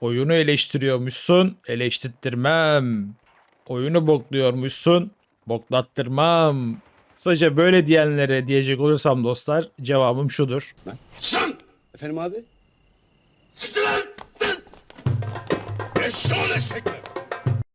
Oyunu eleştiriyormuşsun, eleştirttirmem. Oyunu bokluyormuşsun, boklattırmam. Kısaca böyle diyenlere diyecek olursam dostlar cevabım şudur. Sen! Efendim abi?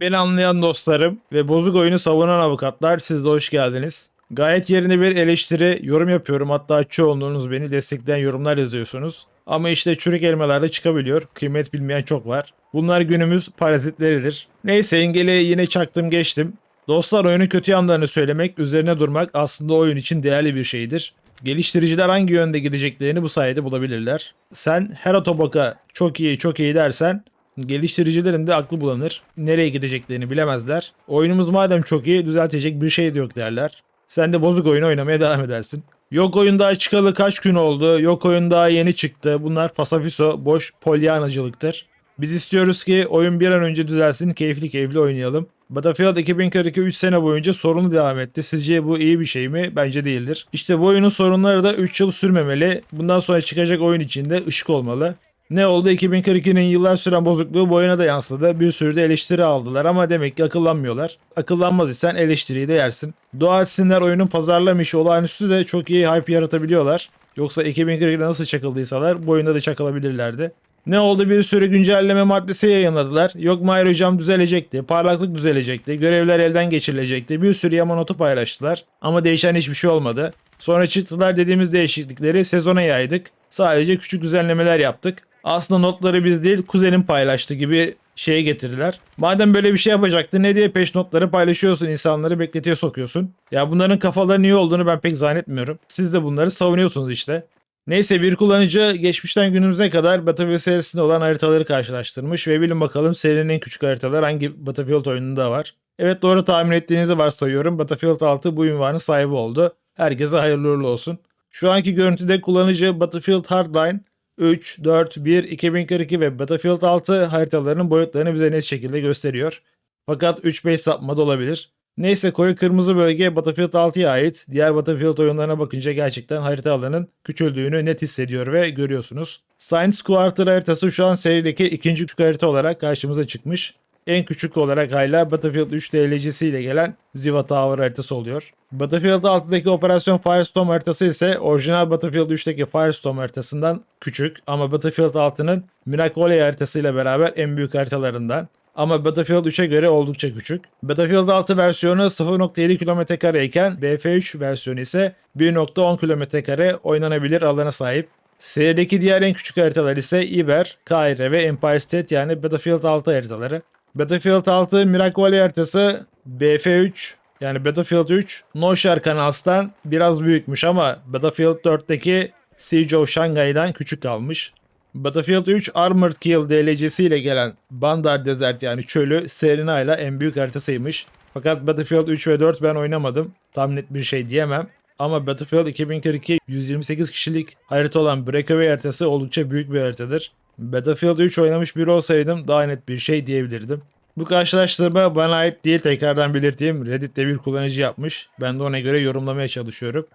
Beni anlayan dostlarım ve bozuk oyunu savunan avukatlar siz de hoş geldiniz. Gayet yerinde bir eleştiri, yorum yapıyorum. Hatta çoğunluğunuz beni destekleyen yorumlar yazıyorsunuz. Ama işte çürük elmalarda çıkabiliyor. Kıymet bilmeyen çok var. Bunlar günümüz parazitleridir. Neyse engeli yine çaktım geçtim. Dostlar oyunun kötü yanlarını söylemek, üzerine durmak aslında oyun için değerli bir şeydir. Geliştiriciler hangi yönde gideceklerini bu sayede bulabilirler. Sen her otoboka çok iyi çok iyi dersen geliştiricilerin de aklı bulanır. Nereye gideceklerini bilemezler. Oyunumuz madem çok iyi düzeltecek bir şey de yok derler. Sen de bozuk oyunu oynamaya devam edersin. Yok oyun daha çıkalı kaç gün oldu. Yok oyun daha yeni çıktı. Bunlar pasafiso, boş polyanacılıktır. Biz istiyoruz ki oyun bir an önce düzelsin, keyifli keyifli oynayalım. Battlefield 2042 3 sene boyunca sorunlu devam etti. Sizce bu iyi bir şey mi? Bence değildir. İşte bu oyunun sorunları da 3 yıl sürmemeli. Bundan sonra çıkacak oyun içinde ışık olmalı. Ne oldu 2042'nin yıllar süren bozukluğu bu oyuna da yansıdı. Bir sürü de eleştiri aldılar ama demek ki akıllanmıyorlar. Akıllanmaz isen eleştiriyi de yersin. Doğal sinirler oyunun pazarlama işi olağanüstü de çok iyi hype yaratabiliyorlar. Yoksa 2042'de nasıl çakıldıysalar bu oyunda da çakılabilirlerdi. Ne oldu bir sürü güncelleme maddesi yayınladılar. Yok Mahir hocam düzelecekti, parlaklık düzelecekti, görevler elden geçirilecekti. Bir sürü yama notu paylaştılar. Ama değişen hiçbir şey olmadı. Sonra çıktılar dediğimiz değişiklikleri sezona yaydık. Sadece küçük düzenlemeler yaptık. Aslında notları biz değil kuzenim paylaştı gibi şeye getirdiler. Madem böyle bir şey yapacaktı ne diye peş notları paylaşıyorsun insanları bekletiyor sokuyorsun. Ya bunların kafaların iyi olduğunu ben pek zannetmiyorum. Siz de bunları savunuyorsunuz işte. Neyse bir kullanıcı geçmişten günümüze kadar Battlefield serisinde olan haritaları karşılaştırmış ve bilin bakalım serinin en küçük haritalar hangi Battlefield oyununda var. Evet doğru tahmin ettiğinizi varsayıyorum. Battlefield 6 bu ünvanın sahibi oldu. Herkese hayırlı uğurlu olsun. Şu anki görüntüde kullanıcı Battlefield Hardline 3, 4, 1, 2042 ve Battlefield 6 haritalarının boyutlarını bize net şekilde gösteriyor. Fakat 3-5 sapma da olabilir. Neyse koyu kırmızı bölge Battlefield 6'ya ait. Diğer Battlefield oyunlarına bakınca gerçekten harita alanının küçüldüğünü net hissediyor ve görüyorsunuz. Science Quarter haritası şu an serideki ikinci küçük harita olarak karşımıza çıkmış. En küçük olarak hala Battlefield 3 DLC'siyle gelen Ziva Tower haritası oluyor. Battlefield 6'daki Operasyon Firestorm haritası ise orijinal Battlefield 3'teki Firestorm haritasından küçük ama Battlefield 6'nın Miracle haritasıyla beraber en büyük haritalarından. Ama Battlefield 3'e göre oldukça küçük. Battlefield 6 versiyonu 0.7 km iken BF3 versiyonu ise 1.10 km oynanabilir alana sahip. Serideki diğer en küçük haritalar ise Iber, Kaire ve Empire State yani Battlefield 6 haritaları. Battlefield 6 Miracle haritası BF3 yani Battlefield 3 Noshar Kanals'tan biraz büyükmüş ama Battlefield 4'teki Siege of Shanghai'dan küçük kalmış. Battlefield 3 Armored Kill DLC'si ile gelen Bandar Desert yani çölü Serena ile en büyük haritasıymış. Fakat Battlefield 3 ve 4 ben oynamadım. Tam net bir şey diyemem. Ama Battlefield 2042 128 kişilik harita olan Breakaway haritası oldukça büyük bir haritadır. Battlefield 3 oynamış biri olsaydım daha net bir şey diyebilirdim. Bu karşılaştırma bana ait değil tekrardan belirteyim. Reddit'te bir kullanıcı yapmış. Ben de ona göre yorumlamaya çalışıyorum.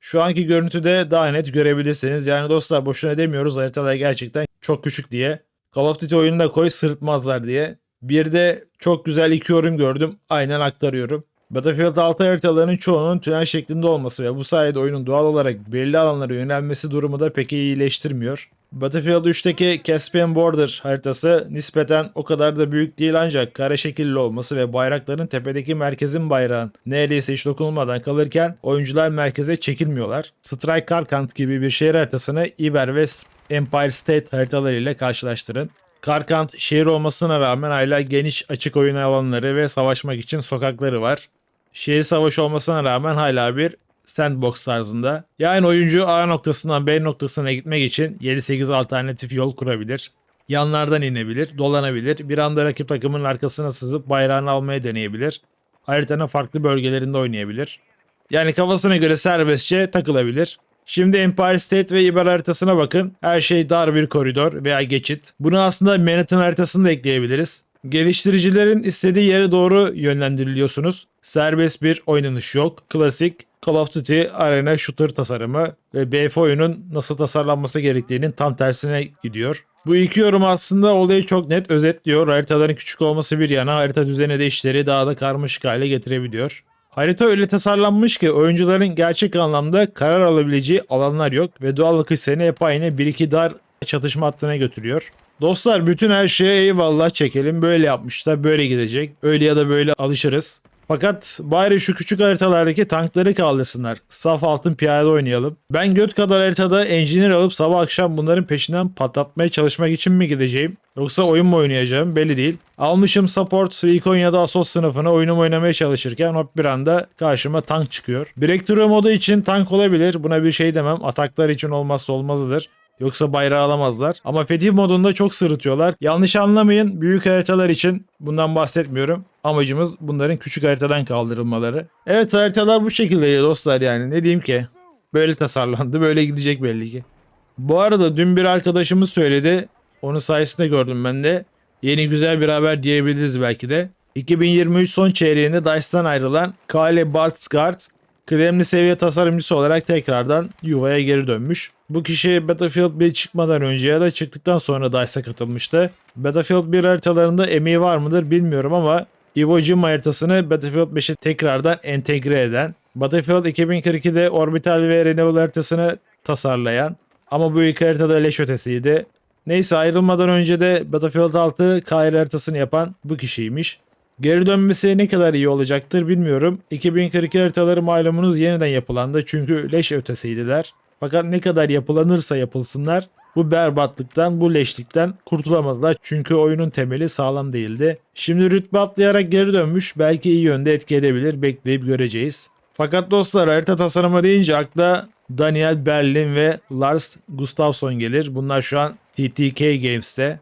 Şu anki görüntüde daha net görebilirsiniz. Yani dostlar boşuna demiyoruz haritalar gerçekten çok küçük diye. Call of Duty oyununa koy sırıtmazlar diye. Bir de çok güzel iki yorum gördüm. Aynen aktarıyorum. Battlefield 6 haritalarının çoğunun tünel şeklinde olması ve bu sayede oyunun doğal olarak belli alanlara yönelmesi durumu da pek iyileştirmiyor. Battlefield 3'teki Caspian Border haritası nispeten o kadar da büyük değil ancak kare şekilli olması ve bayrakların tepedeki merkezin bayrağın neredeyse hiç dokunulmadan kalırken oyuncular merkeze çekilmiyorlar. Strike Karkant gibi bir şehir haritasını Iber ve Empire State haritalarıyla karşılaştırın. Karkant şehir olmasına rağmen hala geniş açık oyun alanları ve savaşmak için sokakları var. Şehir savaşı olmasına rağmen hala bir sandbox tarzında. Yani oyuncu A noktasından B noktasına gitmek için 7-8 alternatif yol kurabilir. Yanlardan inebilir, dolanabilir, bir anda rakip takımın arkasına sızıp bayrağını almaya deneyebilir. Haritanın farklı bölgelerinde oynayabilir. Yani kafasına göre serbestçe takılabilir. Şimdi Empire State ve Iber haritasına bakın. Her şey dar bir koridor veya geçit. Bunu aslında Manhattan haritasını da ekleyebiliriz. Geliştiricilerin istediği yere doğru yönlendiriliyorsunuz. Serbest bir oynanış yok. Klasik Call of Duty Arena Shooter tasarımı ve BF oyunun nasıl tasarlanması gerektiğinin tam tersine gidiyor. Bu iki yorum aslında olayı çok net özetliyor. Haritaların küçük olması bir yana harita düzeni de işleri daha da karmaşık hale getirebiliyor. Harita öyle tasarlanmış ki oyuncuların gerçek anlamda karar alabileceği alanlar yok ve doğal akış seni hep aynı 1-2 dar çatışma hattına götürüyor. Dostlar bütün her şeye eyvallah çekelim. Böyle yapmışlar, böyle gidecek. Öyle ya da böyle alışırız. Fakat bari şu küçük haritalardaki tankları kaldırsınlar. Saf altın piyade oynayalım. Ben göt kadar haritada engineer alıp sabah akşam bunların peşinden patlatmaya çalışmak için mi gideceğim? Yoksa oyun mu oynayacağım belli değil. Almışım support, recon ya da asos sınıfına oyunumu oynamaya çalışırken hop bir anda karşıma tank çıkıyor. Breakthrough modu için tank olabilir. Buna bir şey demem. Ataklar için olmazsa olmazıdır. Yoksa bayrağı alamazlar. Ama fetih modunda çok sırıtıyorlar. Yanlış anlamayın. Büyük haritalar için bundan bahsetmiyorum. Amacımız bunların küçük haritadan kaldırılmaları. Evet haritalar bu şekilde dostlar yani. Ne diyeyim ki? Böyle tasarlandı. Böyle gidecek belli ki. Bu arada dün bir arkadaşımız söyledi. Onun sayesinde gördüm ben de. Yeni güzel bir haber diyebiliriz belki de. 2023 son çeyreğinde DICE'dan ayrılan Kale Bartsgard kıdemli seviye tasarımcısı olarak tekrardan yuvaya geri dönmüş. Bu kişi Battlefield 1 çıkmadan önce ya da çıktıktan sonra DICE'a katılmıştı. Battlefield 1 haritalarında emeği var mıdır bilmiyorum ama Iwo Jima haritasını Battlefield 5'e tekrardan entegre eden, Battlefield 2042'de orbital ve renewal haritasını tasarlayan ama bu ilk haritada leş ötesiydi. Neyse ayrılmadan önce de Battlefield 6 KR haritasını yapan bu kişiymiş. Geri dönmesi ne kadar iyi olacaktır bilmiyorum. 2042 haritaları malumunuz yeniden yapılandı çünkü leş ötesiydiler. Fakat ne kadar yapılanırsa yapılsınlar bu berbatlıktan, bu leşlikten kurtulamadılar. Çünkü oyunun temeli sağlam değildi. Şimdi rütbe atlayarak geri dönmüş. Belki iyi yönde etki edebilir. Bekleyip göreceğiz. Fakat dostlar harita tasarımı deyince akla Daniel Berlin ve Lars Gustafsson gelir. Bunlar şu an TTK Games'te.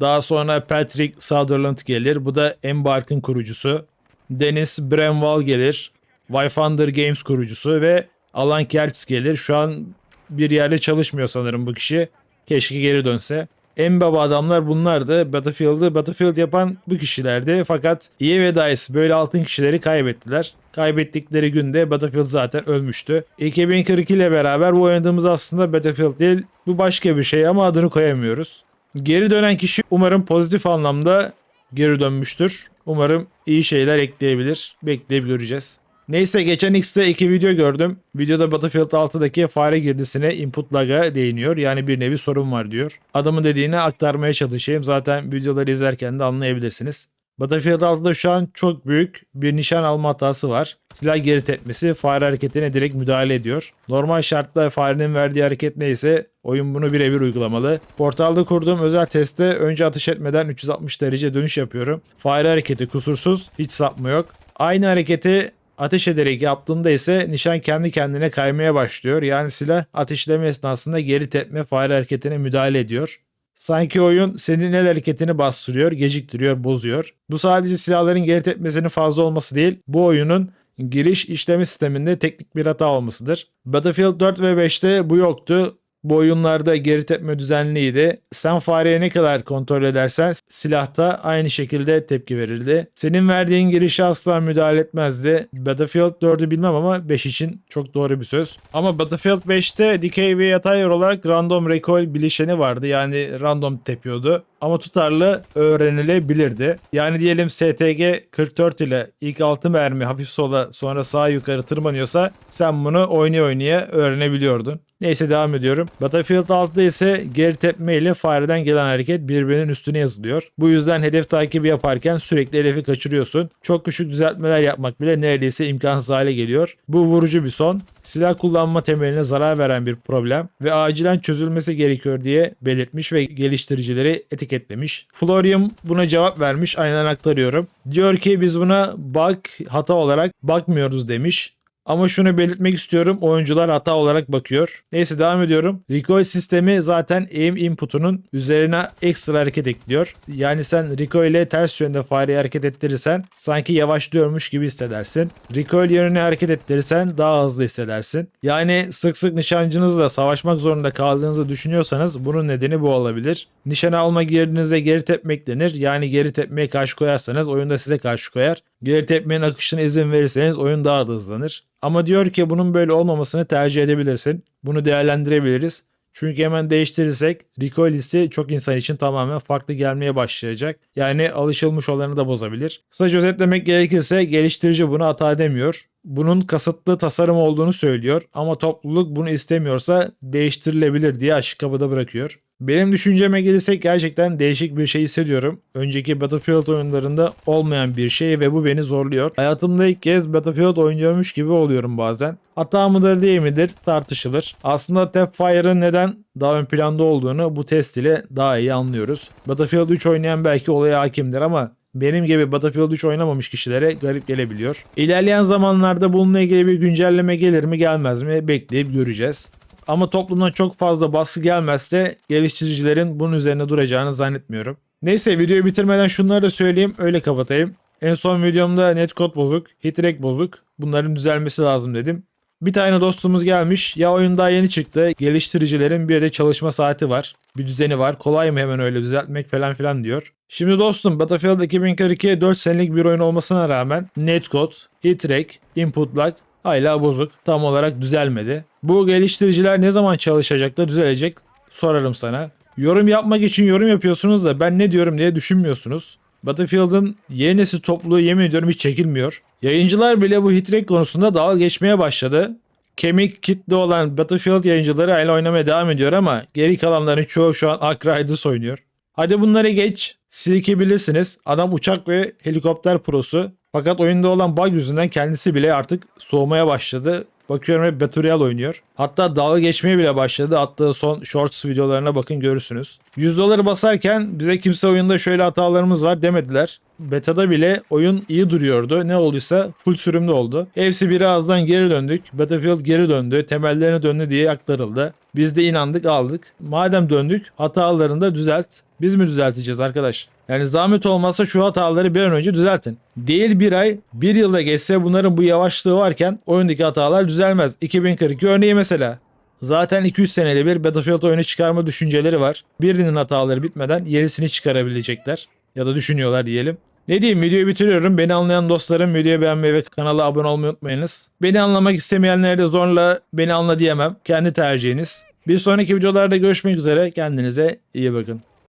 Daha sonra Patrick Sutherland gelir. Bu da Embark'ın kurucusu. Dennis Bramwell gelir. Wyfander Games kurucusu ve Alan Kertz gelir. Şu an bir yerde çalışmıyor sanırım bu kişi. Keşke geri dönse. En baba adamlar bunlardı. Battlefield'ı Battlefield yapan bu kişilerdi. Fakat EA ve DICE böyle altın kişileri kaybettiler. Kaybettikleri günde Battlefield zaten ölmüştü. 2042 ile beraber bu oynadığımız aslında Battlefield değil. Bu başka bir şey ama adını koyamıyoruz. Geri dönen kişi umarım pozitif anlamda geri dönmüştür. Umarım iyi şeyler ekleyebilir. Bekleyip göreceğiz. Neyse geçen X'te iki video gördüm. Videoda Battlefield 6'daki fare girdisine input lag'a değiniyor. Yani bir nevi sorun var diyor. Adamın dediğini aktarmaya çalışayım. Zaten videoları izlerken de anlayabilirsiniz. Battlefield 6'da şu an çok büyük bir nişan alma hatası var. Silah geri tepmesi fare hareketine direkt müdahale ediyor. Normal şartta farenin verdiği hareket neyse oyun bunu birebir uygulamalı. Portalda kurduğum özel testte önce ateş etmeden 360 derece dönüş yapıyorum. Fare hareketi kusursuz, hiç sapma yok. Aynı hareketi ateş ederek yaptığımda ise nişan kendi kendine kaymaya başlıyor. Yani silah ateşleme esnasında geri tepme fare hareketine müdahale ediyor. Sanki oyun senin el hareketini bastırıyor, geciktiriyor, bozuyor. Bu sadece silahların geri tepmesinin fazla olması değil, bu oyunun giriş işleme sisteminde teknik bir hata olmasıdır. Battlefield 4 ve 5'te bu yoktu. Bu oyunlarda geri tepme düzenliydi. Sen fareye ne kadar kontrol edersen silahta aynı şekilde tepki verildi. Senin verdiğin girişe asla müdahale etmezdi. Battlefield 4'ü bilmem ama 5 için çok doğru bir söz. Ama Battlefield 5'te dikey ve yatay olarak random recoil bileşeni vardı. Yani random tepiyordu. Ama tutarlı öğrenilebilirdi. Yani diyelim STG 44 ile ilk 6 mermi hafif sola sonra sağa yukarı tırmanıyorsa sen bunu oynaya oynaya öğrenebiliyordun. Neyse devam ediyorum. Battlefield 6'da ise geri tepme ile fareden gelen hareket birbirinin üstüne yazılıyor. Bu yüzden hedef takibi yaparken sürekli hedefi kaçırıyorsun. Çok küçük düzeltmeler yapmak bile neredeyse imkansız hale geliyor. Bu vurucu bir son. Silah kullanma temeline zarar veren bir problem ve acilen çözülmesi gerekiyor diye belirtmiş ve geliştiricileri etiketlemiş. Florium buna cevap vermiş aynen aktarıyorum. Diyor ki biz buna bug hata olarak bakmıyoruz demiş. Ama şunu belirtmek istiyorum. Oyuncular hata olarak bakıyor. Neyse devam ediyorum. Recoil sistemi zaten aim input'unun üzerine ekstra hareket ekliyor. Yani sen recoil ile ters yönde fareyi hareket ettirirsen sanki yavaşlıyormuş gibi hissedersin. Recoil yönüne hareket ettirirsen daha hızlı hissedersin. Yani sık sık nişancınızla savaşmak zorunda kaldığınızı düşünüyorsanız bunun nedeni bu olabilir. Nişan alma yerinize geri tepmek denir. Yani geri tepmeye karşı koyarsanız oyunda size karşı koyar. Geri tepmenin akışına izin verirseniz oyun daha da hızlanır. Ama diyor ki bunun böyle olmamasını tercih edebilirsin. Bunu değerlendirebiliriz. Çünkü hemen değiştirirsek recoil listi çok insan için tamamen farklı gelmeye başlayacak. Yani alışılmış olanı da bozabilir. Kısaca özetlemek gerekirse geliştirici bunu hata edemiyor. Bunun kasıtlı tasarım olduğunu söylüyor ama topluluk bunu istemiyorsa değiştirilebilir diye açık kapıda bırakıyor. Benim düşünceme gelirsek gerçekten değişik bir şey hissediyorum. Önceki Battlefield oyunlarında olmayan bir şey ve bu beni zorluyor. Hayatımda ilk kez Battlefield oynuyormuş gibi oluyorum bazen. Hata mıdır değil midir tartışılır. Aslında Tapfire'ın neden daha ön planda olduğunu bu test ile daha iyi anlıyoruz. Battlefield 3 oynayan belki olaya hakimdir ama benim gibi Battlefield 3 oynamamış kişilere garip gelebiliyor. İlerleyen zamanlarda bununla ilgili bir güncelleme gelir mi gelmez mi bekleyip göreceğiz. Ama toplumdan çok fazla baskı gelmezse geliştiricilerin bunun üzerine duracağını zannetmiyorum. Neyse videoyu bitirmeden şunları da söyleyeyim öyle kapatayım. En son videomda netcode bozuk, hitrek bozuk. Bunların düzelmesi lazım dedim. Bir tane dostumuz gelmiş. Ya oyun daha yeni çıktı. Geliştiricilerin bir de çalışma saati var. Bir düzeni var. Kolay mı hemen öyle düzeltmek falan filan diyor. Şimdi dostum Battlefield 2042 4 senelik bir oyun olmasına rağmen netcode, hitrek, input lag hala bozuk. Tam olarak düzelmedi. Bu geliştiriciler ne zaman çalışacak da düzelecek sorarım sana. Yorum yapmak için yorum yapıyorsunuz da ben ne diyorum diye düşünmüyorsunuz. Battlefield'ın yeni nesil topluluğu yemin ediyorum hiç çekilmiyor. Yayıncılar bile bu hitrek konusunda dalga geçmeye başladı. Kemik kitle olan Battlefield yayıncıları hala oynamaya devam ediyor ama geri kalanların çoğu şu an Ark oynuyor. Hadi bunları geç. Silkebilirsiniz. Adam uçak ve helikopter prosu. Fakat oyunda olan bug yüzünden kendisi bile artık soğumaya başladı. Bakıyorum hep Battle Royale oynuyor. Hatta dalga geçmeye bile başladı. Attığı son shorts videolarına bakın görürsünüz. 100 doları basarken bize kimse oyunda şöyle hatalarımız var demediler. Beta'da bile oyun iyi duruyordu. Ne olduysa full sürümlü oldu. Hepsi birazdan geri döndük. Battlefield geri döndü. Temellerine döndü diye aktarıldı. Biz de inandık aldık. Madem döndük hatalarını da düzelt. Biz mi düzelteceğiz arkadaş? Yani zahmet olmazsa şu hataları bir an önce düzeltin. Değil bir ay, bir yılda geçse bunların bu yavaşlığı varken oyundaki hatalar düzelmez. 2042 örneği mesela. Zaten 200 senede bir Battlefield oyunu çıkarma düşünceleri var. Birinin hataları bitmeden yenisini çıkarabilecekler. Ya da düşünüyorlar diyelim. Ne diyeyim videoyu bitiriyorum. Beni anlayan dostlarım videoyu beğenmeyi ve kanala abone olmayı unutmayınız. Beni anlamak istemeyenlere de zorla beni anla diyemem. Kendi tercihiniz. Bir sonraki videolarda görüşmek üzere. Kendinize iyi bakın.